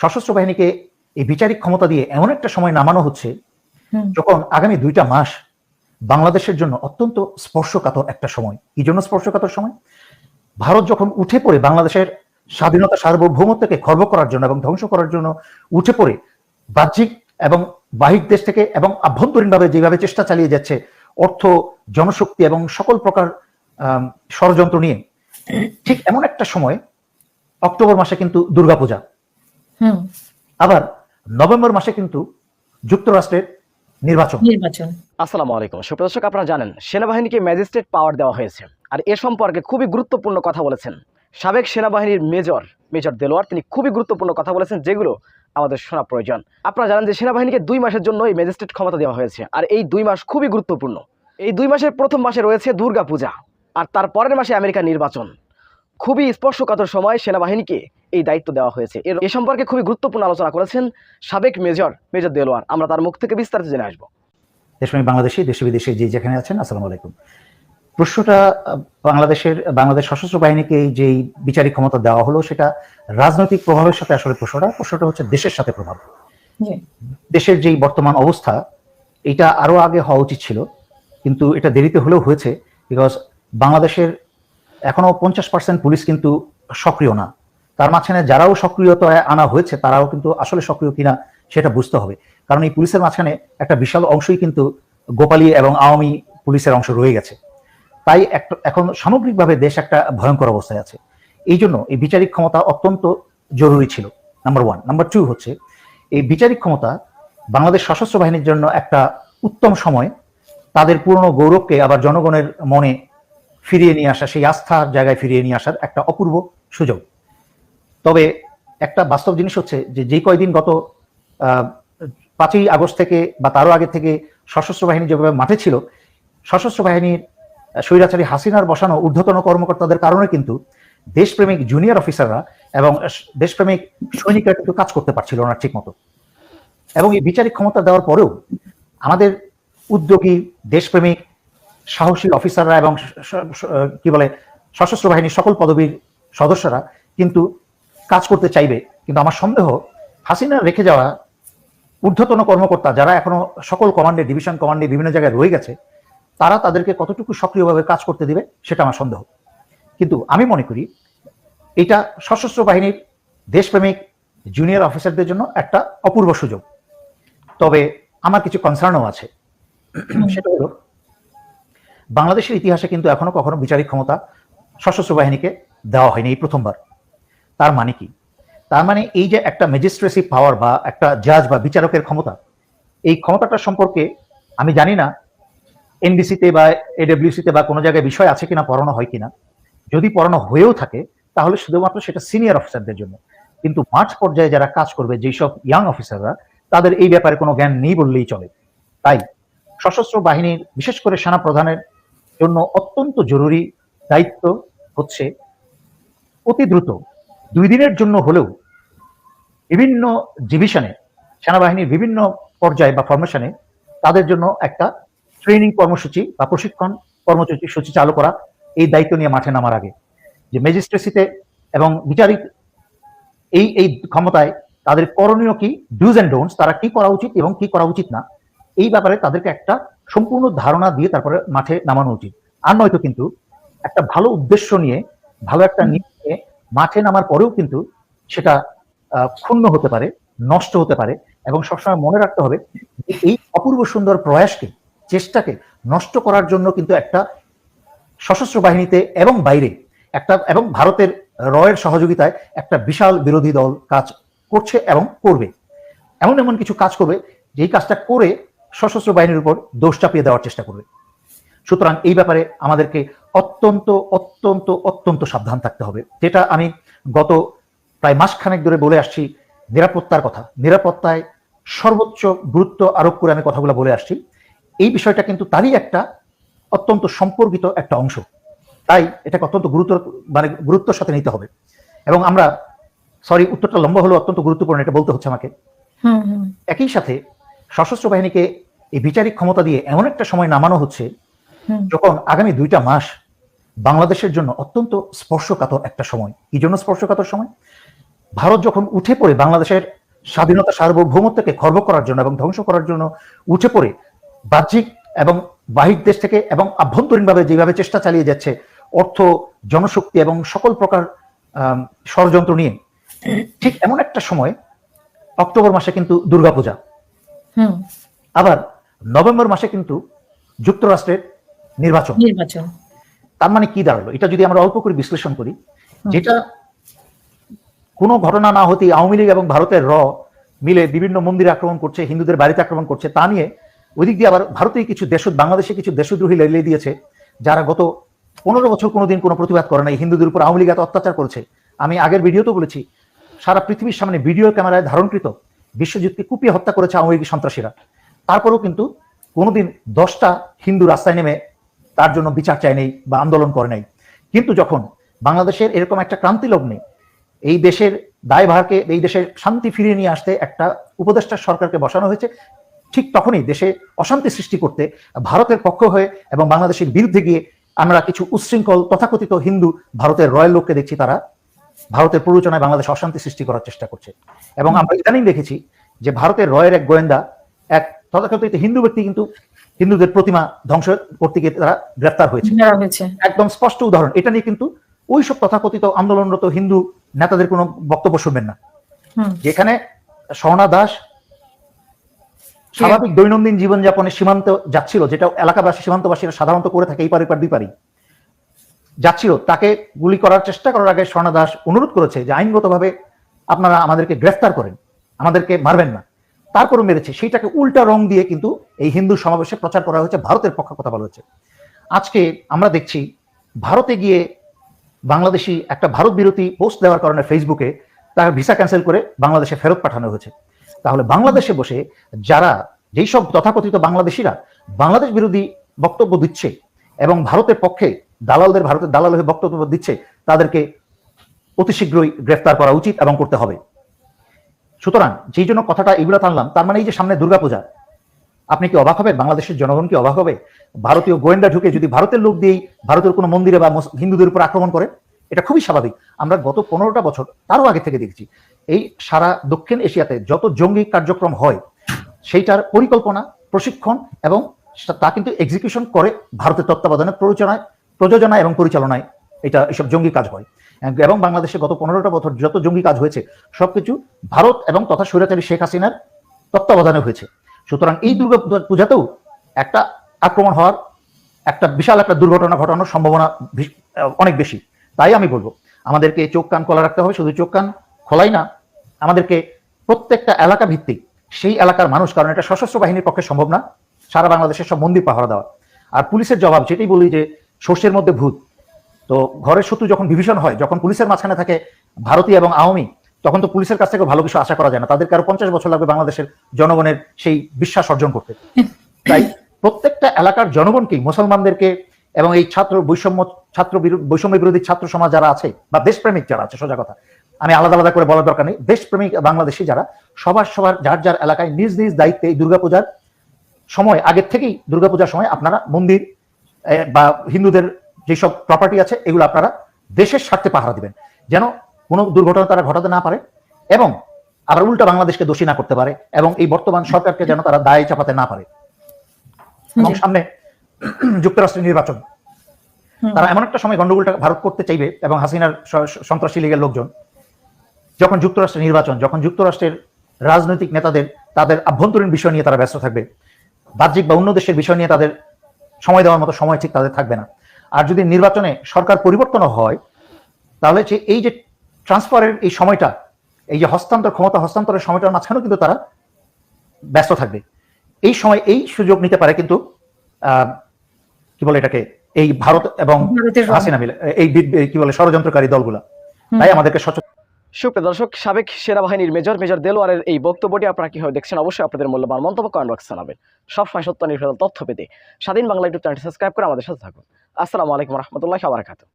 সশস্ত্র বাহিনীকে এই বিচারিক ক্ষমতা দিয়ে এমন একটা সময় নামানো হচ্ছে যখন আগামী দুইটা মাস বাংলাদেশের জন্য অত্যন্ত স্পর্শকাতর একটা সময়। কি জন্য স্পর্শকাতর সময়? ভারত যখন উঠে পড়ে বাংলাদেশের স্বাধীনতা সার্বভৌমত্বকে খর্ব করার জন্য এবং ধ্বংস করার জন্য উঠে পড়ে বাহ্যিক এবং বাহিক দেশ থেকে এবং আভ্যন্তরীণভাবে যেভাবে চেষ্টা চালিয়ে যাচ্ছে অর্থ জনশক্তি এবং সকল প্রকার ষড়যন্ত্র নিয়ে ঠিক এমন একটা সময় অক্টোবর মাসে কিন্তু দুর্গাপূজা। আবার নভেম্বর মাসে কিন্তু যুক্তরাষ্ট্রের নির্বাচন। নির্বাচন। আসসালামু আলাইকুম। সুপ্রদর্শক আপনারা জানেন সেনাবাহিনীকে ম্যাজিস্ট্রেট পাওয়ার দেওয়া হয়েছে। আর এ সম্পর্কে খুবই গুরুত্বপূর্ণ কথা বলেছেন সাবেক সেনাবাহিনীর মেজর মেজর দেলোয়ার। তিনি খুবই গুরুত্বপূর্ণ কথা বলেছেন যেগুলো আমাদের শোনা প্রয়োজন। আপনারা জানেন যে সেনাবাহিনীকে দুই মাসের জন্য এই ম্যাজিস্ট্রেট ক্ষমতা দেওয়া হয়েছে। আর এই দুই মাস খুবই গুরুত্বপূর্ণ। এই দুই মাসের প্রথম মাসে রয়েছে দুর্গা পূজা আর তার পরের মাসে আমেরিকা নির্বাচন। খুবই স্পর্শকাতর সময় সেনাবাহিনীকে এই দায়িত্ব দেওয়া হয়েছে। এর এ সম্পর্কে খুবই গুরুত্বপূর্ণ আলোচনা করেছেন সাবেক মেজর মেজর দেলোয়ার। আমরা তার মুখ থেকে বিস্তারিত জেনে আসব। দেশপ্রেমী বাংলাদেশি দেশে বিদেশে যে যেখানে আছেন আসসালামু আলাইকুম। প্রশ্নটা বাংলাদেশের বাংলাদেশ সশস্ত্র বাহিনীকে যেই বিচারিক ক্ষমতা দেওয়া হলো সেটা রাজনৈতিক প্রভাবের সাথে আসলে প্রশ্নটা প্রশ্নটা হচ্ছে দেশের সাথে প্রভাব। দেশের যেই বর্তমান অবস্থা এটা আরও আগে হওয়া উচিত ছিল কিন্তু এটা দেরিতে হলেও হয়েছে বিকজ বাংলাদেশের এখনও পঞ্চাশ পার্সেন্ট পুলিশ কিন্তু সক্রিয় না। তার মাঝখানে যারাও সক্রিয়তায় আনা হয়েছে, তারাও কিন্তু আসলে সক্রিয় কিনা সেটা বুঝতে হবে। কারণ এই পুলিশের মাঝখানে একটা বিশাল অংশই কিন্তু গোপালী এবং আওয়ামী পুলিশের অংশ রয়ে গেছে। তাই এখন সামগ্রিকভাবে দেশ একটা ভয়ঙ্কর অবস্থায় আছে। এই জন্য এই বিচারিক ক্ষমতা অত্যন্ত জরুরি ছিল নাম্বার ওয়ান নাম্বার টু হচ্ছে, এই বিচারিক ক্ষমতা বাংলাদেশ সশস্ত্র বাহিনীর জন্য একটা উত্তম সময়। তাদের পুরনো গৌরবকে আবার জনগণের মনে ফিরিয়ে নিয়ে আসা, সেই আস্থার জায়গায় ফিরিয়ে নিয়ে আসার একটা অপূর্ব সুযোগ। তবে একটা বাস্তব জিনিস হচ্ছে যে যে কয়দিন গত পাঁচই আগস্ট থেকে বা তারও আগে থেকে সশস্ত্র বাহিনী যেভাবে মাঠে ছিল, সশস্ত্র বাহিনীর স্বৈরাচারী হাসিনার বসানো ঊর্ধ্বতন কর্মকর্তাদের কারণে কিন্তু দেশপ্রেমিক জুনিয়র অফিসাররা এবং দেশপ্রেমিক সৈনিকরা কিন্তু কাজ করতে পারছিল না ঠিক মতো। এবং এই বিচারিক ক্ষমতা দেওয়ার পরেও আমাদের উদ্যোগী দেশপ্রেমিক সাহসী অফিসাররা এবং কি বলে, সশস্ত্র বাহিনীর সকল পদবীর সদস্যরা কিন্তু কাজ করতে চাইবে। কিন্তু আমার সন্দেহ, হাসিনা রেখে যাওয়া ঊর্ধ্বতন কর্মকর্তা যারা এখনও সকল কমান্ডে ডিভিশন কমান্ডে বিভিন্ন জায়গায় রয়ে গেছে, তারা তাদেরকে কতটুকু সক্রিয়ভাবে কাজ করতে দিবে সেটা আমার সন্দেহ। কিন্তু আমি মনে করি, এটা সশস্ত্র বাহিনীর দেশপ্রেমিক জুনিয়র অফিসারদের জন্য একটা অপূর্ব সুযোগ। তবে আমার কিছু কনসার্নও আছে। সেটা হলো বাংলাদেশের ইতিহাসে কিন্তু এখনও কখনো বিচারিক ক্ষমতা সশস্ত্র বাহিনীকে দেওয়া হয়নি এই প্রথমবার। তার মানে কি? তার মানে এই যে একটা ম্যাজিস্ট্রেসি পাওয়ার বা একটা জাজ বা বিচারকের ক্ষমতা, এই ক্ষমতাটা সম্পর্কে আমি জানি না এনডিসিতে বা এডব্লিউসিতে বা কোনো জায়গায় বিষয় আছে কিনা, পড়ানো হয় কিনা। যদি পড়ানো হয়েও থাকে, তাহলে শুধুমাত্র সেটা সিনিয়র অফিসারদের জন্য। কিন্তু মাঠ পর্যায়ে যারা কাজ করবে যেসব ইয়াং অফিসাররা তাদের এই ব্যাপারে কোনো জ্ঞান নেই বললেই চলে। তাই সশস্ত্র বাহিনীর, বিশেষ করে সেনা প্রধানের জন্য অত্যন্ত জরুরি দায়িত্ব হচ্ছে অতি দ্রুত দুই দিনের জন্য হলেও বিভিন্ন ডিভিশনে সেনাবাহিনীর বিভিন্ন পর্যায়ে বা ফরমেশনে তাদের জন্য একটা ট্রেনিং কর্মসূচি বা প্রশিক্ষণ কর্মসূচি সূচি চালু করা এই দায়িত্ব নিয়ে মাঠে নামার আগে। যে ম্যাজিস্ট্রেসিতে এবং বিচারিক এই এই ক্ষমতায় তাদের করণীয় কি? ডুজ এন্ড ডোন্টস তারা কি করা উচিত এবং কি করা উচিত না? এই ব্যাপারে তাদেরকে একটা সম্পূর্ণ ধারণা দিয়ে তারপরে মাঠে নামানো উচিত। আর নয়তো কিন্তু একটা ভালো উদ্দেশ্য নিয়ে ভালো একটা নীতি নিয়ে মাঠে নামার পরেও কিন্তু সেটা ক্ষুণ্ণ হতে পারে নষ্ট হতে পারে এবং সবসময় মনে রাখতে হবে যে এই অপূর্ব সুন্দর প্রয়াসকে চেষ্টাকে নষ্ট করার জন্য কিন্তু একটা সশস্ত্র বাহিনীতে এবং বাইরে একটা এবং ভারতের রয়ের সহযোগিতায় একটা বিশাল বিরোধী দল কাজ করছে এবং করবে। এমন এমন কিছু কাজ করবে যেই কাজটা করে সশস্ত্র বাহিনীর উপর দোষ চাপিয়ে দেওয়ার চেষ্টা করবে। সুতরাং এই ব্যাপারে আমাদেরকে অত্যন্ত অত্যন্ত অত্যন্ত সাবধান থাকতে হবে। যেটা আমি গত প্রায় মাসখানেক ধরে বলে আসছি নিরাপত্তার কথা। নিরাপত্তায় সর্বোচ্চ গুরুত্ব আরোপ করে আমি কথাগুলো বলে আসছি। এই বিষয়টা কিন্তু তারই একটা অত্যন্ত সম্পর্কিত একটা অংশ। তাই এটাকে অত্যন্ত গুরুত্ব মানে গুরুত্বর সাথে নিতে হবে। এবং আমরা সরি উত্তরটা লম্বা হলো অত্যন্ত গুরুত্বপূর্ণ এটা বলতে হচ্ছে আমাকে। একই সাথে সশস্ত্র বাহিনীকে এই বিচারিক ক্ষমতা দিয়ে এমন একটা সময় নামানো হচ্ছে যখন আগামী দুইটা মাস বাংলাদেশের জন্য অত্যন্ত স্পর্শকাতর একটা সময়। কি জন্য স্পর্শকাতর সময়? ভারত যখন উঠে পড়ে বাংলাদেশের স্বাধীনতা সার্বভৌমত্বকে খর্ব করার জন্য এবং ধ্বংস করার জন্য উঠে পড়ে বাহ্যিক এবং বাহিক দেশ থেকে এবং আভ্যন্তরীণভাবে যেভাবে চেষ্টা চালিয়ে যাচ্ছে অর্থ জনশক্তি এবং সকল প্রকার ষড়যন্ত্র নিয়ে ঠিক এমন একটা সময় অক্টোবর মাসে কিন্তু দুর্গাপূজা। আবার নভেম্বর মাসে কিন্তু যুক্তরাষ্ট্রের নির্বাচন। নির্বাচন। তার মানে কি দাঁড়াল? এটা যদি আমরা অল্প করে বিশ্লেষণ করি যেটা কোনো ঘটনা না হতেই আওয়ামী লীগ এবং ভারতের র মিলে বিভিন্ন মন্দিরে আক্রমণ করছে হিন্দুদের বাড়িতে আক্রমণ করছে তা নিয়ে ওইদিক দিয়ে আবার ভারতেই কিছু দেশ বাংলাদেশে কিছু দেশদ্রোহী লেলিয়ে দিয়েছে যারা গত পনেরো বছর কোনোদিন কোনো প্রতিবাদ করে নাই। হিন্দুদের উপর আওয়ামী লীগ এত অত্যাচার করেছে। আমি আগের ভিডিওতেও বলেছি সারা পৃথিবীর সামনে ভিডিও ক্যামেরায় ধারণকৃত বিশ্বজিৎকে কুপিয়ে হত্যা করেছে আওয়ামী লীগ সন্ত্রাসীরা। তারপরেও কিন্তু কোনোদিন দশটা হিন্দু রাস্তায় নেমে তার জন্য বিচার চায় নেই বা আন্দোলন করে নাই। কিন্তু যখন বাংলাদেশের এরকম একটা ক্রান্তি লগ্নে এই দেশের দায়ভারকে, এই দেশের শান্তি ফিরিয়ে নিয়ে আসতে একটা উপদেষ্টা সরকারকে বসানো হয়েছে, ঠিক তখনই দেশে অশান্তি সৃষ্টি করতে ভারতের পক্ষ হয়ে এবং বাংলাদেশের বিরুদ্ধে গিয়ে আমরা কিছু উচ্ছৃঙ্খল তথাকথিত হিন্দু ভারতের রয়্যাল লোককে দেখছি তারা। ভারতের প্ররোচনায় বাংলাদেশ অশান্তি সৃষ্টি করার চেষ্টা করছে। এবং আমরা ইদানিং দেখেছি যে ভারতের রয়ের এক গোয়েন্দা এক তথাকথিত হিন্দু ব্যক্তি কিন্তু হিন্দুদের প্রতিমা ধ্বংস করতে গিয়ে তারা গ্রেফতার হয়েছে। একদম স্পষ্ট উদাহরণ। এটা নিয়ে কিন্তু ওই সব তথাকথিত আন্দোলনরত হিন্দু নেতাদের কোনো বক্তব্য শুনবেন না। যেখানে স্বর্ণা দাস স্বাভাবিক দৈনন্দিন জীবনযাপনে সীমান্ত যাচ্ছিল যেটা এলাকাবাসী সীমান্তবাসীরা সাধারণত করে থাকে এই পারি পার দুই পারি। যাচ্ছিল, তাকে গুলি করার চেষ্টা করার আগে স্বর্ণা দাস অনুরোধ করেছে যে আইনগতভাবে আপনারা আমাদেরকে গ্রেফতার করেন, আমাদেরকে মারবেন না। তারপরও মেরেছে। সেইটাকে উল্টা রং দিয়ে কিন্তু এই হিন্দু সমাবেশে প্রচার করা হয়েছে, ভারতের পক্ষে কথা বলা হয়েছে। আজকে আমরা দেখছি, ভারতে গিয়ে বাংলাদেশি একটা ভারত বিরোধী পোস্ট দেওয়ার কারণে ফেসবুকে তার ভিসা ক্যান্সেল করে বাংলাদেশে ফেরত পাঠানো হয়েছে। তাহলে বাংলাদেশে বসে যারা, যেই সব তথাকথিত বাংলাদেশিরা বাংলাদেশ বিরোধী বক্তব্য দিচ্ছে এবং ভারতের পক্ষে দালালদের ভারতের দালাল হয়ে বক্তব্য দিচ্ছে, তাদেরকে অতি শীঘ্রই গ্রেফতার করা উচিত এবং করতে হবে। সুতরাং যেই জন্য কথাটা এগুলো টানলাম, তার মানে এই যে সামনে দুর্গাপূজা, আপনি কি অবাক হবেন? বাংলাদেশের জনগণ কি অবাক হবে? ভারতীয় গোয়েন্দা ঢুকে যদি ভারতের লোক দিয়েই ভারতের কোনো মন্দিরে বা হিন্দুদের উপর আক্রমণ করে, এটা খুবই স্বাভাবিক। আমরা গত পনেরোটা বছর তারও আগে থেকে দেখছি, এই সারা দক্ষিণ এশিয়াতে যত জঙ্গি কার্যক্রম হয়, সেইটার পরিকল্পনা, প্রশিক্ষণ এবং তা কিন্তু এক্সিকিউশন করে ভারতের তত্ত্বাবধানে প্ররোচনায় প্রযোজনা এবং পরিচালনায় এটা এসব জঙ্গি কাজ হয়। এবং বাংলাদেশে গত পনেরোটা বছর যত জঙ্গি কাজ হয়েছে, সবকিছু ভারত এবং তথা স্বৈরাচারী শেখ হাসিনার তত্ত্বাবধানে হয়েছে। সুতরাং এই দুর্গা পূজাতেও একটা আক্রমণ হওয়ার একটা বিশাল একটা দুর্ঘটনা ঘটানোর সম্ভাবনা অনেক বেশি। তাই আমি বলব, আমাদেরকে চোখ কান খোলা রাখতে হবে, শুধু চোখ কান খোলাই না, আমাদেরকে প্রত্যেকটা এলাকা ভিত্তিক, সেই এলাকার মানুষ, কারণ এটা সশস্ত্র বাহিনীর পক্ষে সম্ভব না, সারা বাংলাদেশের সব মন্দির পাহারা দেওয়া। আর পুলিশের জবাব যেটাই বলি যে শস্যের মধ্যে ভূত। তো ঘরের শত্রু যখন ডিভিশন হয়, যখন পুলিশের মাঝখানে থাকে ভারতীয় এবং আওয়ামী, তখন তো পুলিশের কাছ থেকে ভালো কিছু আশা করা যায় না। তাদেরকে আরও পঞ্চাশ বছর লাগবে বাংলাদেশের জনগণের সেই বিশ্বাস অর্জন করতে। তাই প্রত্যেকটা এলাকার জনগণকেই, মুসলমানদেরকে এবং এই ছাত্র বৈষম্য ছাত্র বৈষম্য বিরোধী ছাত্র সমাজ যারা আছে, বা দেশপ্রেমিক যারা আছে, সোজা কথা, আমি আলাদা আলাদা করে বলার দরকার নেই, দেশপ্রেমিক বাংলাদেশি যারা, সবার সবার যার যার এলাকায় নিজ নিজ দায়িত্বে এই দুর্গাপূজার সময়, আগের থেকেই দুর্গাপূজার সময় আপনারা মন্দির বা হিন্দুদের যেসব প্রপার্টি আছে এগুলো আপনারা দেশের স্বার্থে পাহারা দিবেন। যেন কোনো দুর্ঘটনা তারা ঘটাতে না পারে এবং আবার উল্টা বাংলাদেশকে দোষী না করতে পারে এবং এই বর্তমান সরকারকে যেন তারা দায় চাপাতে না পারে। এবং সামনে যুক্তরাষ্ট্রের নির্বাচন। তারা এমন একটা সময় গন্ডগোলটা ভারত করতে চাইবে এবং হাসিনার সন্ত্রাসী লীগের লোকজন। যখন যুক্তরাষ্ট্রের নির্বাচন যখন যুক্তরাষ্ট্রের রাজনৈতিক নেতাদের তাদের আভ্যন্তরীণ বিষয় নিয়ে তারা ব্যস্ত থাকবে বাহ্যিক বা অন্য দেশের বিষয় নিয়ে তাদের সময় দেওয়ার মতো সময় ঠিক তাদের থাকবে না। আর যদি নির্বাচনে সরকার পরিবর্তনও হয় তাহলে যে এই যে ট্রান্সফারের এই সময়টা এই যে হস্তান্তর ক্ষমতা হস্তান্তরের সময়টার মাঝখানেও কিন্তু তারা ব্যস্ত থাকবে। এই সময় এই সুযোগ নিতে পারে কিন্তু আহ, কি বলে এটাকে এই ভারত এবং হাসিনা মিলে এই কি বলে ষড়যন্ত্রকারী দলগুলা। তাই আমাদেরকে সচেতন সুপ্রিয় দর্শক, সাবেক সেনাবাহিনীর মেজর মেজর দেলোয়ারের এই বক্তব্যটি আপনারা কীভাবে দেখছেন? অবশ্যই আপনাদের মূল্যবান মন্তব্য কমেন্ট বক্সে জানাবেন। সবসময় সত্য নির্ভর তথ্য পেতে স্বাধীন বাংলা ইউটিউব চ্যানেলটি সাবস্ক্রাইব করে আমাদের সাথে থাকুন। আসসালামু আলাইকুম রহমতুল্লাহ আবরাকাতুহ